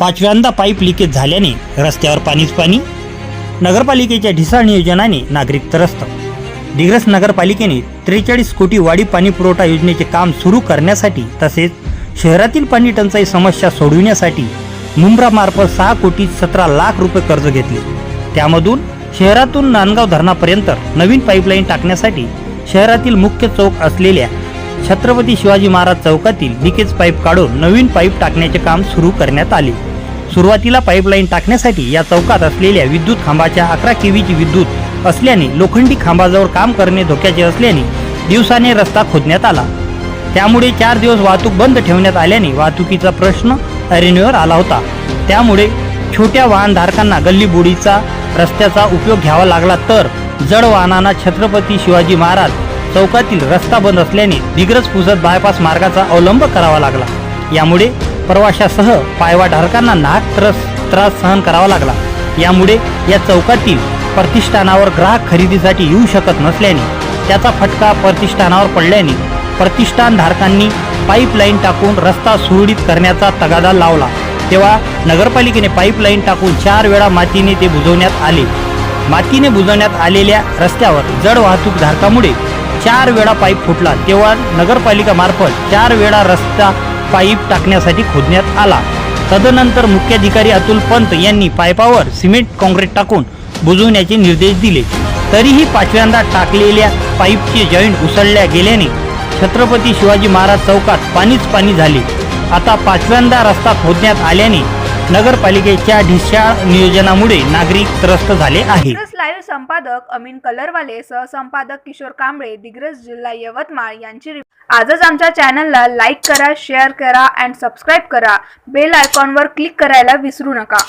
पाचव्यांदा pipe leakage झाल्याने रस्त्यावर पाणीच पाणी नगरपालिकेच्या ढिसाळ नियोजनाने नागरिक त्रस्त. दिग्रस नगरपालिकेने त्रेचाळीस कोटी वाढी पाणी पुरवठा योजनेचे काम सुरू करण्यासाठी तसेच शहरातील पाणी टंचाई समस्या सोडविण्यासाठी मुंब्रामार्फत सहा कोटी सतरा लाख रुपये कर्ज घेतले. त्यामधून शहरातून नांदगाव धरणापर्यंत नवीन पाईपलाईन टाकण्यासाठी शहरातील मुख्य चौक असलेल्या छत्रपती शिवाजी महाराज चौकातील लिकेज पाईप काढून नवीन पाईप टाकण्याचे काम सुरू करण्यात आले. सुरुवातीला पाईपलाईन टाकण्यासाठी या चौकात असलेल्या विद्युत खांबाच्या अकरा केव्हीची विद्युत असल्याने लोखंडी खांबाजवळ काम करणे धोक्याचे असल्याने दिवसाने रस्ता खोदण्यात आला. त्यामुळे चार दिवस वाहतूक बंद ठेवण्यात आल्याने वाहतुकीचा प्रश्न ऐरणीवर आला होता. त्यामुळे छोट्या वाहनधारकांना गल्लीबोडीचा रस्त्याचा उपयोग घ्यावा लागला तर जड वाहनांना छत्रपती शिवाजी महाराज चौकातील रस्ता बंद असल्याने दिग्रज पुसत बायपास मार्गाचा अवलंब करावा लागला. यामुळे प्रवाशासह पायवाधारकांना नाक त्रास त्रास सहन करावा लागला. यामुळे या चौकातील प्रतिष्ठानावर ग्राहक खरेदीसाठी येऊ शकत नसल्याने त्याचा फटका प्रतिष्ठानावर पडल्याने प्रतिष्ठानधारकांनी पाईपलाईन टाकून रस्ता सुरळीत करण्याचा तगादा लावला. तेव्हा नगरपालिकेने पाईपलाईन टाकून चार वेळा मातीने ते बुजवण्यात आले. मातीने बुजवण्यात आलेल्या रस्त्यावर जड वाहतूक धारकामुळे चार वेळा पाईप फुटला. तेव्हा नगरपालिका मार्फत चार वेळा रस्ता पाईप टाकण्यासाठी खोदण्यात आला. तदनंतर मुख्याधिकारी अतुल पंत यांनी पाईपावर सिमेंट काँक्रीट टाकून बुजवण्याचे निर्देश दिले. तरीही पाचव्यांदा टाकलेल्या पाईपचे जॉईंट उसळल्या गेल्याने छत्रपती शिवाजी महाराज चौकात पाणीच पाणी झाले. आता पाचव्यांदा रस्ता खोदण्यात आल्याने नगरपालिकेच्या ढिशाळ नियोजनामुळे नागरिक त्रस्त झाले आहे संपादक अमीन कलरवाले सहसंपादक किशोर कांबळे दिग्रज जिल्हा यवतमाळ यांची आजच आमच्या चॅनलला लाईक करा शेअर करा अँड सबस्क्राईब करा. बेल आयकॉनवर क्लिक करायला विसरू नका.